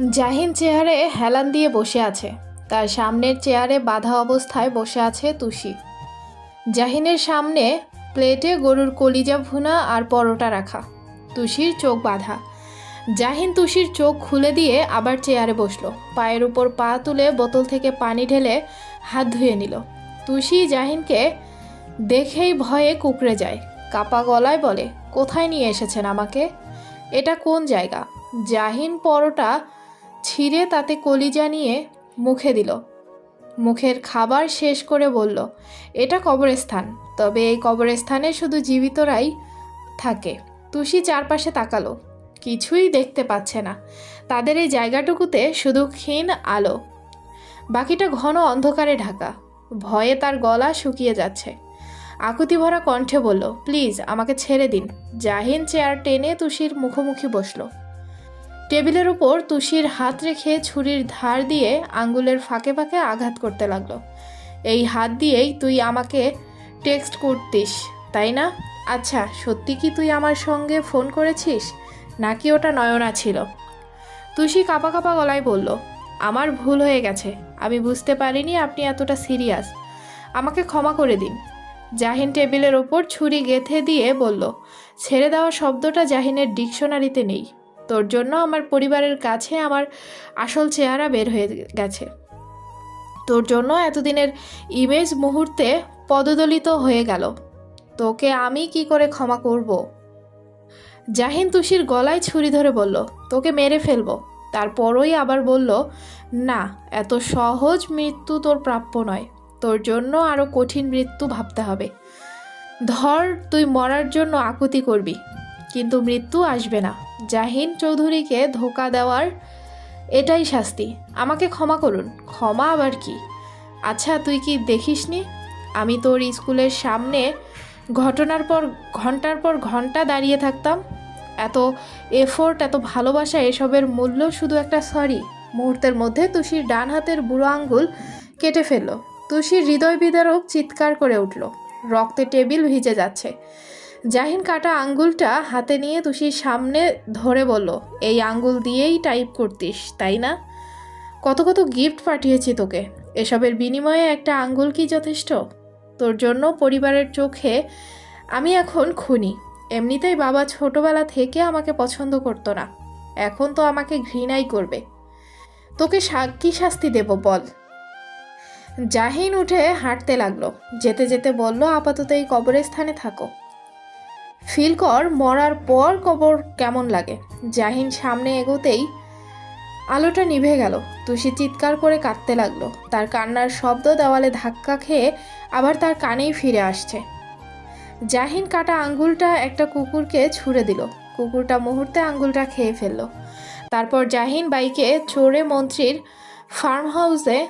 জাহিন চেয়ারে হেলান দিয়ে বসে আছে। তার সামনের চেয়ারে বাঁধা অবস্থায় বসে আছে তুষি। জাহিনের সামনে প্লেটে গরুর কলিজা ভুনা আর পরোটা রাখা। তুষির চোখ বাঁধা। জাহিন তুষির চোখ খুলে দিয়ে আবার চেয়ারে বসল। পায়ের উপর পা তুলে বোতল থেকে পানি ঢেলে হাত ধুয়ে নিল। তুষি জাহিনকে দেখেই ভয়ে কুকড়ে যায়। কাপা গলায় বলে, কোথায় নিয়ে এসেছেন আমাকে? এটা কোন জায়গা? জাহিন পরোটা ছিঁড়ে তাতে কলিজা নিয়ে মুখে দিল। মুখের খাবার শেষ করে বলল, এটা কবরস্থান, তবে এই কবরস্থানে শুধু জীবিতরাই থাকে। তুষি চারপাশে তাকালো, কিছুই দেখতে পাচ্ছে না। তাদের এই জায়গাটুকুতে শুধু ক্ষীণ আলো। বাকিটা ঘন অন্ধকারে ঢাকা। ভয়ে তার গলা শুকিয়ে যাচ্ছে। আকুতি ভরা কণ্ঠে বলল, প্লিজ, আমাকে ছেড়ে দিন। জাহিন চেয়ার টেনে তুষির মুখোমুখি বসল। টেবিলের উপর তুষির হাত রেখে ছুরির ধার দিয়ে আঙ্গুলের ফাঁকে ফাঁকে আঘাত করতে লাগল। এই হাত দিয়েই তুই আমাকে টেক্সট করতিস, তাই না? আচ্ছা সত্যি কি তুই আমার সঙ্গে ফোন করেছিস? নাকি ওটা নয়না ছিল? তুষি কাপা কাপা গলায় বলল, আমার ভুল হয়ে গেছে। আমি বুঝতে পারিনি আপনি এতটা সিরিয়াস। আমাকে ক্ষমা করে দিন। জাহিন টেবিলের ওপর ছুরি গেথে দিয়ে বলল, ছেড়ে দেওয়া শব্দটা জাহিনের ডিকশনারিতে নেই। তোর জন্য আমার পরিবারের কাছে আমার আসল চেহারা বের হয়ে গেছে। তোর জন্য এতদিনের ইমেজ মুহূর্তে পদদলিত হয়ে গেল। তোকে আমি কি করে ক্ষমা করব? জাহিন তুষির গলায় ছুরি ধরে বলল, তোকে মেরে ফেলব। তারপরই আবার বলল, না, এত সহজ মৃত্যু তোর প্রাপ্য নয়। তোর জন্য আরও কঠিন মৃত্যু ভাবতে হবে। ধর, তুই মরার জন্য আকুতি করবি। কিন্তু মৃত্যু আসবে না। জাহিন চৌধুরীকে ধোকা দেওয়ার এটাই শাস্তি। আমাকে ক্ষমা করুন। ক্ষমা আবার কি? আচ্ছা তুই কি দেখিসনি? আমি তোর স্কুলের সামনে ঘটনার পর ঘণ্টার পর ঘণ্টা দাঁড়িয়ে থাকতাম। এত এফোর্ট এত ভালোবাসা, এসবের মূল্য শুধু একটা সরি মুহূর্তের মধ্যে তুষির ডান হাতের বুড়ো আঙ্গুল কেটে ফেলল। তুষির হৃদয় বিদারক চিৎকার করে উঠল। রক্তে টেবিল ভিজে যাচ্ছে। জাহিন কাটা আঙ্গুলটা হাতে নিয়ে তুষির সামনে ধরে বলল, এই আঙ্গুল দিয়েই টাইপ করতিস, তাই না? কত কত গিফট পাঠিয়েছি তোকে। এসবের বিনিময়ে একটা আঙ্গুল কি যথেষ্ট? তোর জন্য পরিবারের চোখে আমি এখন খুনি। এমনিতেই বাবা ছোটবেলা থেকে আমাকে পছন্দ করতো না। এখন তো আমাকে ঘৃণাই করবে। তোকে কি শাস্তি দেব বল? জাহিন উঠে হাঁটতে লাগল। যেতে যেতে বলল, আপাতত এই কবরস্থানে থাকো। ফিল কর মরার পর কবর কেমন লাগে? জাহিন সামনে এগোতেই আলোটা নিভে গেল। তুষি চিৎকার করে কাঁদতে লাগল। তার কান্নার শব্দ দেওয়ালে ধাক্কা খেয়ে আবার তার কানেই ফিরে আসছে। জাহিন কাটা আঙ্গুলটা একটা কুকুরকে ছুঁড়ে দিল। কুকুরটা মুহূর্তে আঙ্গুলটা খেয়ে ফেলল। তারপর জাহিন বাইকে চড়ে মন্ত্রীর ফার্ম হাউসে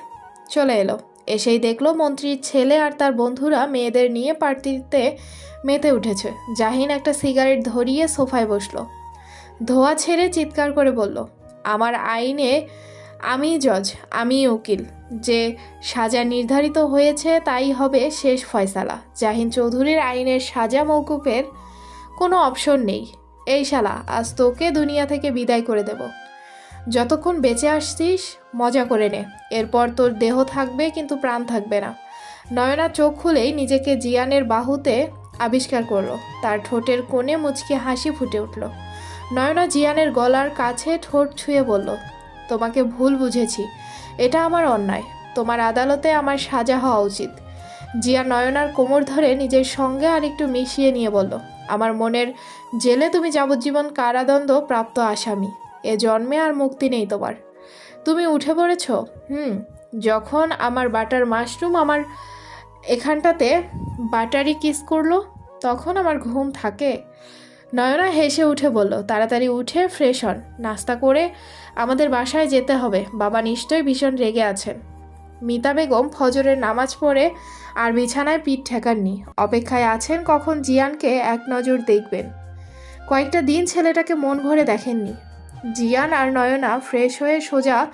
চলে এলো। এসেই দেখল মন্ত্রীর ছেলে আর তার বন্ধুরা মেয়েদের নিয়ে পার্টিতে মেতে উঠেছে। জাহিন একটা সিগারেট ধরিয়ে সোফায় বসল। ধোয়া ছেড়ে চিৎকার করে বলল, আমার আইনে আমি জজ, আমি উকিল। যে সাজা নির্ধারিত হয়েছে তাই হবে শেষ ফয়সালা। জাহিন চৌধুরীর আইনের সাজা মৌকুফের কোনো অপশন নেই। এই শালা, আজ তোকে দুনিয়া থেকে বিদায় করে দেব। যতক্ষণ বেঁচে আসছিস, মজা করে নে। এরপর তোর দেহ থাকবে, কিন্তু প্রাণ থাকবে না। নয়না চোখ খুলেই নিজেকে জিয়ানের বাহুতে আবিষ্কার করল। তার ঠোঁটের কোণে মুচকি হাসি ফুটে উঠল। নয়না জিয়ানের গলার কাছে ঠোঁট ছুঁয়ে বলল, তোমাকে ভুল বুঝেছি। এটা আমার অন্যায়। তোমার আদালতে আমার সাজা হওয়া উচিত। জিয়া নয়নার কোমর ধরে নিজের সঙ্গে আর একটু মিশিয়ে নিয়ে বলল, আমার মনের জেলে তুমি যাবজ্জীবন কারাদণ্ড প্রাপ্ত আসামি। এ জন্মে আর মুক্তি নেই তোমার। তুমি উঠে পড়েছ? হুম, যখন আমার বাটার মাশরুম আমার এখানটাতে বাটারি কিস করল, তখন আমার ঘুম থাকে। নয়না হেসে উঠে বলল, তাড়াতাড়ি উঠে ফ্রেশ হন। নাস্তা করে আমাদের বাসায় যেতে হবে। বাবা নিশ্চয়ই ভীষণ রেগে আছেন। মিতা বেগম ফজরের নামাজ পড়ে আর বিছানায় পিঠ ঠেকাননি। অপেক্ষায় আছেন কখন জিয়ানকে এক নজর দেখবেন। কয়েকটা দিন ছেলেটাকে মন ভরে দেখেননি। জিয়ান আর নয়না ফ্রেশ হয়ে সোজা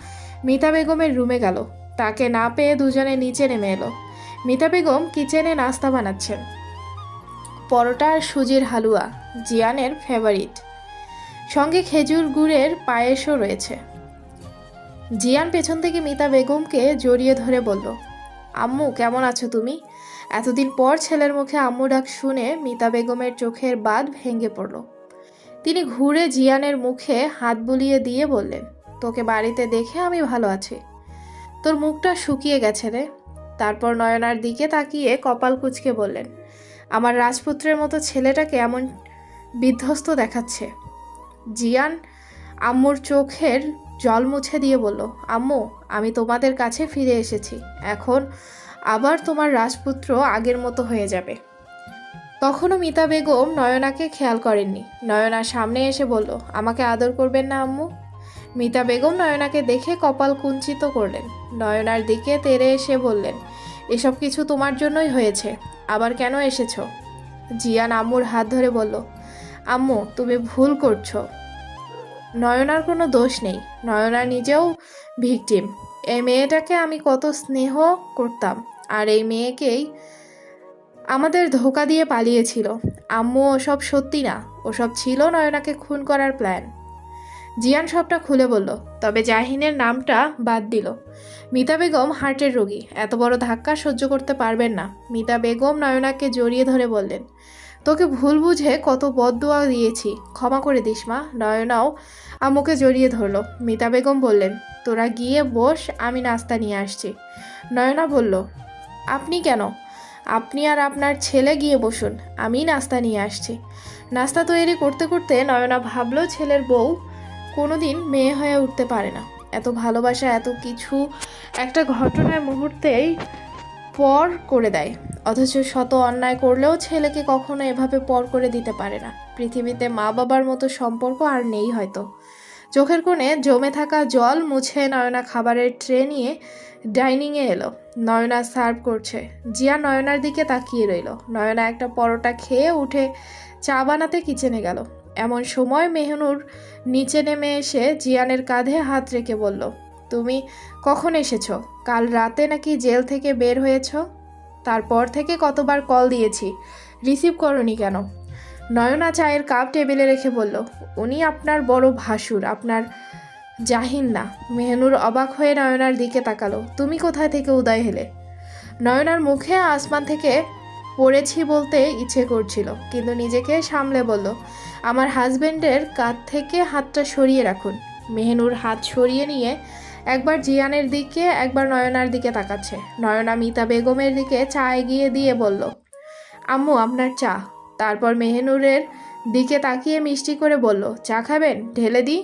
মিতা বেগমের রুমে গেল। তাকে না পেয়ে দুজনে নিচে নেমে এলো। মিতা বেগম কিচেনে নাস্তা বানাচ্ছেন। পরোটা আর সুজির হালুয়া, জিয়ানের ফেভারিট সঙ্গে খেজুর গুড়ের পায়েসও রয়েছে। জিয়ান পেছন থেকে মিতা বেগমকে জড়িয়ে ধরে বলল, আম্মু, কেমন আছো তুমি? এতদিন পর ছেলের মুখে আম্মু ডাক শুনে মিতা বেগমের চোখের বাঁধ ভেঙে পড়ল। তিনি ঘুরে জিয়ানের মুখে হাত বুলিয়ে দিয়ে বললেন, তোকে বাড়িতে দেখে আমি ভালো আছি। তোর মুখটা শুকিয়ে গেছে রে। তারপর নয়নার দিকে তাকিয়ে কপাল কুচকে বললেন, আমার রাজপুত্রের মতো ছেলেটাকে এমন বিধ্বস্ত দেখাচ্ছে। জিয়ান আম্মুর চোখের জল মুছে দিয়ে বলল, আম্মু, আমি তোমাদের কাছে ফিরে এসেছি। এখন আবার তোমার রাজপুত্র আগের মতো হয়ে যাবে। তখনও মিতা বেগম নয়নাকে খেয়াল করেননি। নয়না সামনে এসে বলল, আমাকে আদর করবেন না, আম্মু? মিতা বেগম নয়নাকে দেখে কপাল কুঞ্চিত করলেন। নয়নার দিকে তেরে এসে বললেন, এসব কিছু তোমার জন্যই হয়েছে, আবার কেন এসেছ? জিয়ান আম্মুর হাত ধরে বলল, আম্মু, তুমি ভুল করছ। নয়নার কোনো দোষ নেই। নয়না নিজেও ভিকটিম। এই মেয়েটাকে আমি কত স্নেহ করতাম, আর এই মেয়েকেই আমাদের ধোকা দিয়ে পালিয়েছিল। আম্মু ওসব সত্যি না, ওসব ছিল নয়নাকে খুন করার প্ল্যান। জিয়ান সবটা খুলে বলল, তবে জাহিনের নামটা বাদ দিল। মিতা বেগম হার্টের রোগী, এত বড় ধাক্কা সহ্য করতে পারবেন না। মিতা বেগম নয়নাকে জড়িয়ে ধরে বললেন, তোকে ভুল বুঝে কত বদদোয়া দিয়েছি, ক্ষমা করে দিস মা। নয়নাও আম্মুকে জড়িয়ে ধরলো। মিতা বেগম বললেন, তোরা গিয়ে বস, আমি নাস্তা নিয়ে আসছি। নয়না বলল, আপনি কেন? আপনি আর আপনার ছেলে গিয়ে বসুন আমি নাস্তা নিয়ে আসছি। নাস্তা তৈরি করতে করতে নয়না ভাবলো ছেলের বউ কোনোদিন মেয়ে হয়ে উঠতে পারে না। এত ভালোবাসা, এত কিছু একটা ঘটনার মুহূর্তেই পর করে দেয়। অথচ শত অন্যায় করলেও ছেলেকে কখনো এভাবে পর করে দিতে পারে না। পৃথিবীতে মা বাবার মতো সম্পর্ক আর নেই হয়তো। চোখের কোণে জমে থাকা জল মুছে নয়না খাবারের ট্রে নিয়ে ডাইনিংয়ে এলো। নয়না সার্ভ করছে। জিয়া নয়নার দিকে তাকিয়ে রইল। নয়না একটা পরোটা খেয়ে উঠে চা বানাতে কিচেনে গেল। এমন সময় মেহনুর নিচে নেমে এসে জিয়ানের কাঁধে হাত রেখে বলল, তুমি কখন এসেছ? কাল রাতে নাকি জেল থেকে বের হয়েছ? তারপর থেকে কতবার কল দিয়েছি। রিসিভ করনি কেন? নয়না চায়ের কাপ টেবিলে রেখে বলল, উনি আপনার বড় ভাসুর, আপনার জাহিন না। মেহনুর অবাক হয়ে নয়নার দিকে তাকালো, তুমি কোথায় থেকে উদয় হেলে? নয়নার মুখে আসমান থেকে পড়েছি বলতে ইচ্ছে করছিল, কিন্তু নিজেকে সামলে বলল, আমার হাজবেন্ডের কাঁধ থেকে হাতটা সরিয়ে রাখুন। মেহনুর হাত সরিয়ে নিয়ে একবার জিয়ানের দিকে, একবার নয়নার দিকে তাকাচ্ছে। নয়না মিতা বেগমের দিকে চা এগিয়ে দিয়ে বলল, আম্মু, আপনার চা। তারপর মেহেনুরের দিকে তাকিয়ে মিষ্টি করে বলল চা খাবেন? ঢেলে দিই?